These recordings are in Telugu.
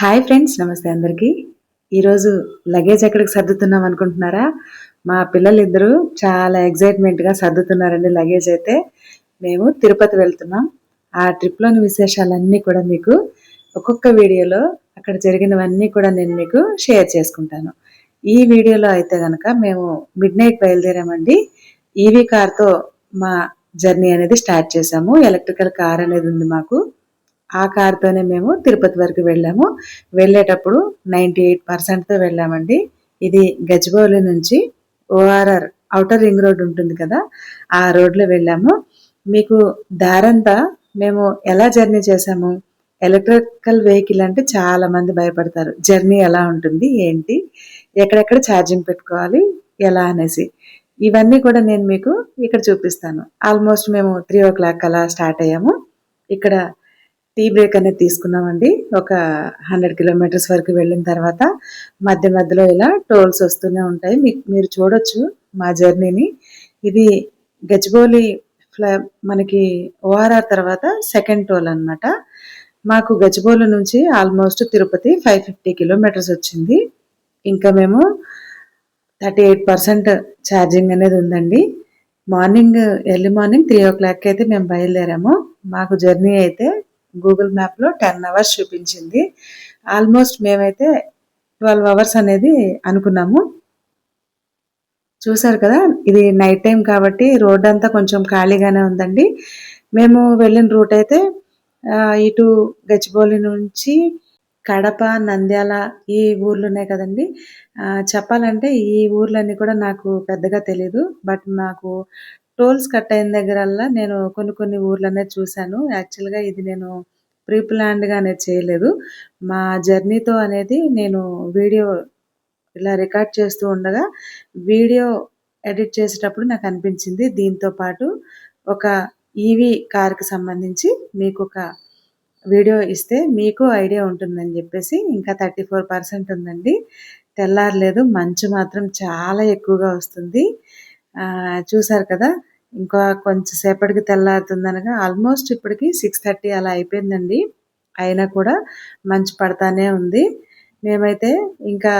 హాయ్ ఫ్రెండ్స్ నమస్తే అందరికీ. ఈరోజు లగేజ్ ఎక్కడికి సర్దుతున్నాం అనుకుంటున్నారా? మా పిల్లలు ఇద్దరు చాలా ఎగ్జైట్మెంట్గా సర్దుతున్నారండి లగేజ్ అయితే. మేము తిరుపతి వెళ్తున్నాం. ఆ ట్రిప్లోని విశేషాలన్నీ కూడా మీకు ఒక్కొక్క వీడియోలో అక్కడ జరిగినవన్నీ కూడా నేను మీకు షేర్ చేసుకుంటాను. ఈ వీడియోలో అయితే కనుక మేము మిడ్ నైట్ బయలుదేరామండి. ఈవీ కార్తో మా జర్నీ అనేది స్టార్ట్ చేసాము ఎలక్ట్రికల్ కార్ అనేది ఉంది మాకు. ఆ కార్తోనే మేము తిరుపతి వరకు వెళ్ళాము. వెళ్ళేటప్పుడు నైంటీ ఎయిట్ పర్సెంట్తో వెళ్ళామండి. ఇది గజబౌలి నుంచి ఓఆర్ఆర్ అవుటర్ రింగ్ రోడ్ ఉంటుంది కదా ఆ రోడ్లో వెళ్ళాము. మీకు దారంతా మేము ఎలా జర్నీ చేసాము ఎలక్ట్రికల్ వెహికల్ అంటే చాలా మంది భయపడతారు. జర్నీ ఎలా ఉంటుంది? ఏంటి? ఎక్కడెక్కడ ఛార్జింగ్ పెట్టుకోవాలి? ఎలా అనేసి. ఇవన్నీ కూడా నేను మీకు ఇక్కడ చూపిస్తాను. ఆల్మోస్ట్ మేము త్రీ ఓ క్లాక్ అలా స్టార్ట్ అయ్యాము. ఇక్కడ టీ బ్రేక్ అనేది తీసుకున్నామండి. ఒక హండ్రెడ్ కిలోమీటర్స్ వరకు వెళ్ళిన తర్వాత మధ్య మధ్యలో ఇలా టోల్స్ వస్తూనే ఉంటాయి. మీకు మీరు చూడొచ్చు మా జర్నీని. ఇది గచ్చిబౌలి ఫ్లా మనకి ఓఆర్ఆర్ తర్వాత సెకండ్ టోల్ అనమాట మాకు గచ్చిబౌలి నుంచి almost Tirupati five fifty kilometers వచ్చింది. ఇంకా మేము థర్టీ ఎయిట్ పర్సెంట్ ఛార్జింగ్ అనేది ఉందండి. Morning early morning three o'clock అయితే మేము బయలుదేరాము. మాకు జర్నీ అయితే గూగుల్ మ్యాప్లో టెన్ అవర్స్ చూపించింది. ఆల్మోస్ట్ మేమైతే ట్వెల్వ్ అవర్స్ అనేది అనుకున్నాము. చూసారు కదా ఇది నైట్ టైం కాబట్టి రోడ్ అంతా కొంచెం ఖాళీగానే ఉందండి. మేము వెళ్ళిన రూట్ అయితే ఇటు గచ్చిబౌలి నుంచి కడప నంద్యాల ఈ ఊర్లు ఉన్నాయి కదండి. చెప్పాలంటే ఈ ఊర్లన్నీ కూడా నాకు పెద్దగా తెలీదు. బట్ నాకు టోల్స్ కట్ అయిన దగ్గరల్లా నేను కొన్ని కొన్ని ఊర్లనే చూశాను. యాక్చువల్గా ఇది నేను ప్రీ ప్లాన్డ్గా అనేది చేయలేదు. మా జర్నీతో అనేది నేను వీడియో ఇలా రికార్డ్ చేస్తూ ఉండగా వీడియో ఎడిట్ చేసేటప్పుడు నాకు అనిపించింది దీంతో పాటు ఒక ఈవీ కార్కి సంబంధించి మీకు ఒక వీడియో ఇస్తే మీకు ఐడియా ఉంటుందని చెప్పేసి ఇంకా థర్టీ ఫోర్ పర్సెంట్ ఉందండి. తెల్లారలేదు మంచు మాత్రం చాలా ఎక్కువగా వస్తుంది. చూసారు కదా ఇంకా కొంచెం సేపటికి తెల్లారుతుందనగా ఆల్మోస్ట్ ఇప్పటికి సిక్స్ థర్టీ అలా అయిపోయిందండి. అయినా కూడా మంచు పడతానే ఉంది. మేమైతే ఇంకా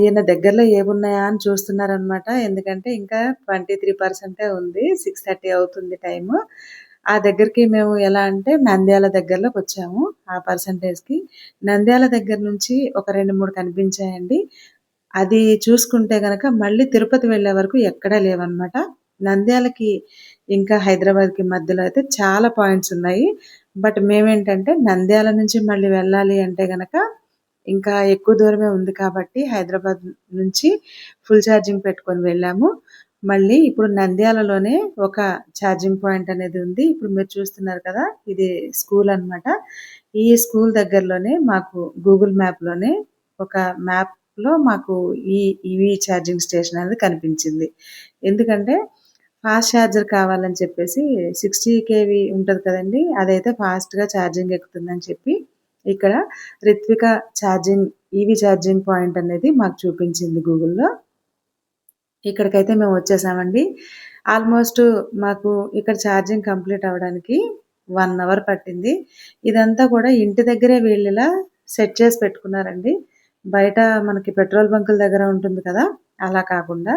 ఈయన దగ్గరలో ఏమున్నాయా అని చూస్తున్నారనమాట. ఎందుకంటే ఇంకా ట్వంటీ త్రీ పర్సెంటే ఉంది. సిక్స్ థర్టీ అవుతుంది టైము. ఆ దగ్గరికి మేము ఎలా అంటే నంద్యాల దగ్గరలోకి వచ్చాము ఆ పర్సంటేజ్కి. నంద్యాల దగ్గర నుంచి ఒక రెండు మూడు కనిపించాయండి. అది చూసుకుంటే కనుక మళ్ళీ తిరుపతి వెళ్ళే వరకు ఎక్కడా లేవన్నమాట నంద్యాలకి ఇంకా హైదరాబాద్కి మధ్యలో అయితే చాలా పాయింట్స్ ఉన్నాయి. బట్ మేమేంటంటే నంద్యాల నుంచి మళ్ళీ వెళ్ళాలి అంటే కనుక ఇంకా ఎక్కువ దూరమే ఉంది కాబట్టి హైదరాబాద్ నుంచి ఫుల్ ఛార్జింగ్ పెట్టుకొని వెళ్ళాము. మళ్ళీ ఇప్పుడు నంద్యాలలోనే ఒక ఛార్జింగ్ పాయింట్ అనేది ఉంది. ఇప్పుడు మీరు చూస్తున్నారు కదా ఇది స్కూల్ అనమాట ఈ స్కూల్ దగ్గరలోనే మాకు గూగుల్ మ్యాప్లోనే ఒక మ్యాప్లో మాకు ఈ ఈవీ ఛార్జింగ్ స్టేషన్ అనేది కనిపించింది. ఎందుకంటే ఫాస్ట్ ఛార్జర్ కావాలని చెప్పేసి సిక్స్టీ కేవీ ఉంటుంది కదండి అదైతే ఫాస్ట్గా ఛార్జింగ్ ఎక్కుతుందని చెప్పి ఇక్కడ Ritvika charging EV charging point అనేది మాకు చూపించింది గూగుల్లో. ఇక్కడికైతే మేము వచ్చేసామండి. ఆల్మోస్ట్ మాకు ఇక్కడ ఛార్జింగ్ కంప్లీట్ అవ్వడానికి వన్ అవర్ పట్టింది. ఇదంతా కూడా ఇంటి దగ్గరే వీళ్ళలా సెట్ చేసి పెట్టుకున్నారండి. బయట మనకి పెట్రోల్ బంకుల దగ్గర ఉంటుంది కదా అలా కాకుండా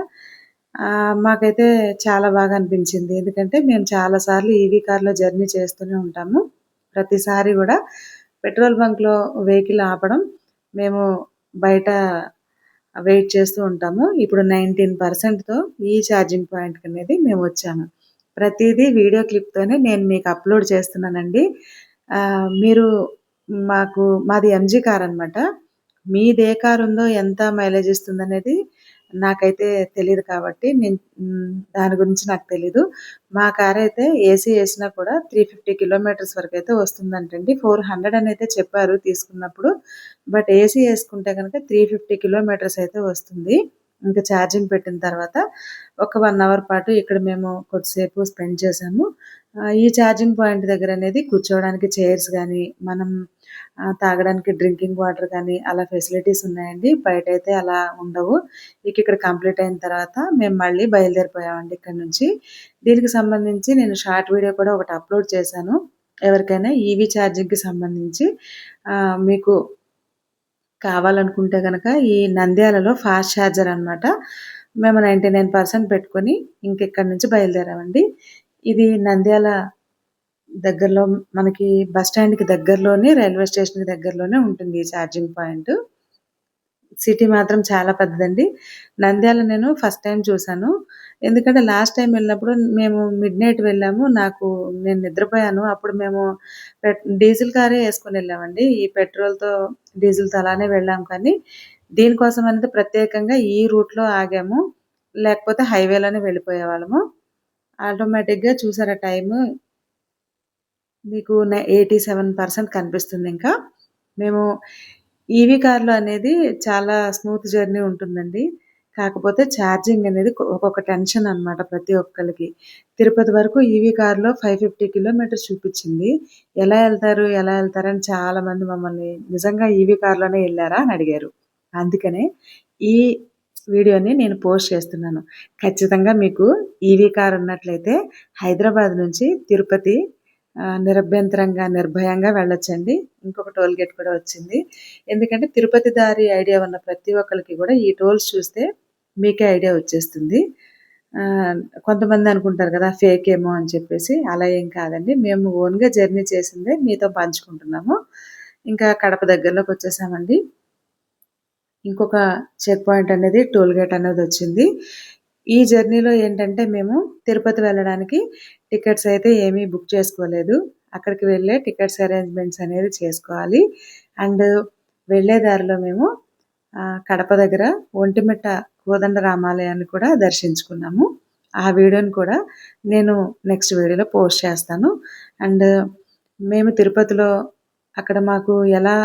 మాకైతే చాలా బాగా అనిపించింది. ఎందుకంటే మేము చాలాసార్లు ఈవీ కార్లో జర్నీ చేస్తూనే ఉంటాము. ప్రతిసారి కూడా పెట్రోల్ బంక్లో వెహికల్ ఆపడం మేము బయట వెయిట్ చేస్తూ ఉంటాము. ఇప్పుడు నైన్టీన్ పర్సెంట్తో ఈ ఛార్జింగ్ పాయింట్కి అనేది మేము వచ్చాము. ప్రతిదీ వీడియో క్లిప్తోనే నేను మీకు అప్లోడ్ చేస్తున్నానండి. మీరు మాకు మాది ఎంజీ కార్ అనమాట మీది ఏ కార్ ఉందో ఎంత మైలేజ్ ఇస్తుంది అనేది నాకైతే తెలియదు కాబట్టి నేను దాని గురించి నాకు తెలీదు. మా కార్ అయితే ఏసీ వేసినా కూడా త్రీ ఫిఫ్టీ కిలోమీటర్స్ వరకు అయితే వస్తుందంటండి. ఫోర్ హండ్రెడ్ అని అయితే చెప్పారు తీసుకున్నప్పుడు. బట్ ఏసీ వేసుకుంటే కనుక త్రీ ఫిఫ్టీ కిలోమీటర్స్ అయితే వస్తుంది. ఇంకా ఛార్జింగ్ పెట్టిన తర్వాత ఒక వన్ అవర్ పాటు ఇక్కడ మేము కొద్దిసేపు స్పెండ్ చేసాము ఈ ఛార్జింగ్ పాయింట్ దగ్గర అనేది కూర్చోవడానికి చైర్స్ కానీ మనం తాగడానికి డ్రింకింగ్ వాటర్ కానీ అలా ఫెసిలిటీస్ ఉన్నాయండి. బయట అయితే అలా ఉండవు. ఇక ఇక్కడ కంప్లీట్ అయిన తర్వాత మేము మళ్ళీ బయలుదేరిపోయామండి ఇక్కడ నుంచి. దీనికి సంబంధించి నేను షార్ట్ వీడియో కూడా ఒకటి అప్లోడ్ చేశాను. ఎవరికైనా ఈవీ ఛార్జింగ్కి సంబంధించి మీకు కావాలనుకుంటే కనుక ఈ నంద్యాలలో ఫాస్ట్ ఛార్జర్ అనమాట మేము నైంటీ నైన్ పర్సెంట్ పెట్టుకొని ఇంకెక్కడి నుంచి బయలుదేరామండి. ఇది నంద్యాల దగ్గరలో మనకి బస్ స్టాండ్కి దగ్గరలోనే రైల్వే స్టేషన్కి దగ్గరలోనే ఉంటుంది ఈ ఛార్జింగ్ పాయింట్. సిటీ మాత్రం చాలా పెద్దదండి. నంద్యాల నేను ఫస్ట్ టైం చూశాను. ఎందుకంటే లాస్ట్ టైం వెళ్ళినప్పుడు మేము మిడ్ నైట్ వెళ్ళాము. నాకు నేను నిద్రపోయాను. అప్పుడు మేము డీజిల్ కారే వేసుకొని వెళ్ళామండి. ఈ పెట్రోల్తో డీజిల్తో అలానే వెళ్ళాము కానీ దీనికోసం అనేది ప్రత్యేకంగా ఈ రూట్లో ఆగాము. లేకపోతే హైవేలోనే వెళ్ళిపోయే వాళ్ళము ఆటోమేటిక్గా చూసారా టైము? మీకు ఎయిటీ సెవెన్ పర్సెంట్ కనిపిస్తుంది ఇంకా. మేము ఈవీ కార్లో అనేది చాలా స్మూత్ జర్నీ ఉంటుందండి. కాకపోతే ఛార్జింగ్ అనేది ఒక్కొక్క టెన్షన్ అనమాట ప్రతి ఒక్కరికి తిరుపతి వరకు ఈవీ కార్లో ఫైవ్ ఫిఫ్టీ కిలోమీటర్స్ చూపించింది. ఎలా వెళ్తారు ఎలా వెళ్తారని చాలామంది మమ్మల్ని నిజంగా ఈవీ కార్లోనే వెళ్ళారా అని అడిగారు. అందుకనే ఈ వీడియోని నేను పోస్ట్ చేస్తున్నాను. ఖచ్చితంగా మీకు ఈవీ కార్ ఉన్నట్లయితే హైదరాబాద్ నుంచి తిరుపతి నిరభ్యంతరంగా నిర్భయంగా వెళ్ళొచ్చండి. ఇంకొక టోల్ గేట్ కూడా వచ్చింది. ఎందుకంటే తిరుపతి దారి ఐడియా ఉన్న ప్రతి ఒక్కరికి కూడా ఈ టోల్స్ చూస్తే మీకే ఐడియా వచ్చేస్తుంది. కొంతమంది అనుకుంటారు కదా ఫేక్ ఏమో అని చెప్పేసి. అలా ఏం కాదండి. మేము ఓన్గా జర్నీ చేసిందే మీతో పంచుకుంటున్నాము. ఇంకా కడప దగ్గరలోకి వచ్చేసామండి. ఇంకొక చెక్ పాయింట్ అనేది టోల్ గేట్ అనేది వచ్చింది. ఈ జర్నీలో ఏంటంటే మేము తిరుపతి వెళ్ళడానికి టికెట్స్ అయితే ఏమీ బుక్ చేసుకోలేదు. అక్కడికి వెళ్ళే టికెట్స్ అరేంజ్మెంట్స్ అనేది చేసుకోవాలి. అండ్ వెళ్ళే దారిలో మేము కడప దగ్గర ఒంటిమిట్ట కోదండ రామాలయాన్ని కూడా దర్శించుకున్నాము. ఆ వీడియోని కూడా నేను నెక్స్ట్ వీడియోలో పోస్ట్ చేస్తాను. అండ్ మేము తిరుపతిలో అక్కడ మాకు ఎలా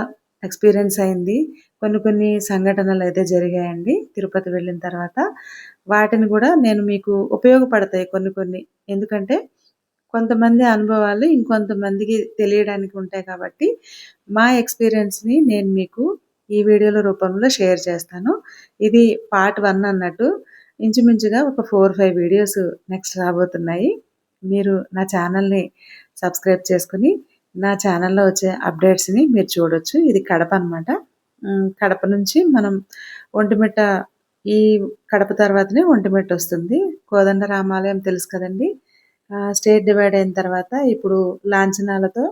ఎక్స్పీరియన్స్ అయింది కొన్ని కొన్ని సంఘటనలు అయితే జరిగాయండి. తిరుపతి వెళ్ళిన తర్వాత వాటిని కూడా నేను మీకు ఉపయోగపడతాయి కొన్ని కొన్ని. ఎందుకంటే కొంతమంది అనుభవాలు ఇంకొంతమందికి తెలియడానికి ఉంటాయి కాబట్టి మా ఎక్స్పీరియన్స్ని నేను మీకు ఈ వీడియోల రూపంలో షేర్ చేస్తాను. ఇది పార్ట్ వన్ అన్నట్టు. ఇంచుమించుగా ఒక ఫోర్ ఫైవ్ వీడియోస్ నెక్స్ట్ రాబోతున్నాయి. మీరు నా ఛానల్ని సబ్స్క్రైబ్ చేసుకుని నా ఛానల్లో వచ్చే అప్డేట్స్ని మీరు చూడొచ్చు. ఇది కడప అనమాట కడప నుంచి మనం ఒంటిమిట్ట ఈ కడప తర్వాతనే ఒంటిమిట్ట వస్తుంది. కోదండ రామాలయం తెలుసు కదండి. స్టేట్ డివైడ్ అయిన తర్వాత ఇప్పుడు లాంఛనాలతో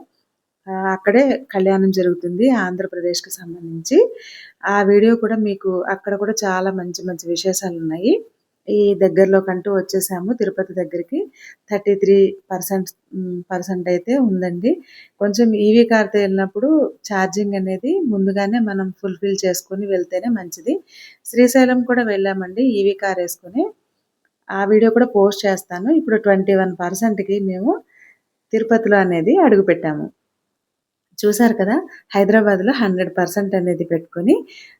అక్కడే కళ్యాణం జరుగుతుంది ఆంధ్రప్రదేశ్కి సంబంధించి. ఆ వీడియో కూడా మీకు అక్కడ కూడా చాలా మంచి మంచి విశేషాలు ఉన్నాయి ఈ దగ్గరలో కంటూ వచ్చేసాము. తిరుపతి దగ్గరికి థర్టీ త్రీ పర్సెంట్ పర్సెంట్ అయితే ఉందండి. కొంచెం ఈవీ కార్తో వెళ్ళినప్పుడు ఛార్జింగ్ అనేది ముందుగానే మనం ఫుల్ఫిల్ చేసుకుని వెళ్తేనే మంచిది. శ్రీశైలం కూడా వెళ్ళామండి ఈవీ కార్ వేసుకొని. ఆ వీడియో కూడా పోస్ట్ చేస్తాను. ఇప్పుడు ట్వంటీ వన్ పర్సెంట్కి మేము తిరుపతిలో అనేది అడుగుపెట్టాము. చూసారు కదా హైదరాబాద్లో హండ్రెడ్ పర్సెంట్ అనేది పెట్టుకొని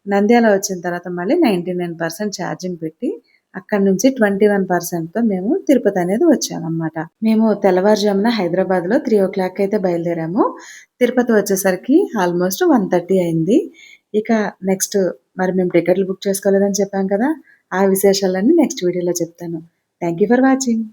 నంద్యాల వచ్చిన తర్వాత మళ్ళీ నైంటీ నైన్ పర్సెంట్ ఛార్జింగ్ పెట్టి అక్కడ నుంచి ట్వంటీ వన్ పర్సెంట్తో మేము తిరుపతి అనేది వచ్చామన్నమాట. మేము తెల్లవారుజామున హైదరాబాద్లో త్రీ ఓ క్లాక్ అయితే బయలుదేరాము. తిరుపతి వచ్చేసరికి ఆల్మోస్ట్ వన్ థర్టీ అయింది. ఇక నెక్స్ట్ మరి మేము టికెట్లు బుక్ చేసుకోలేదని చెప్పాం కదా. ఆ విశేషాలన్నీ నెక్స్ట్ వీడియోలో చెప్తాను. Thank you for watching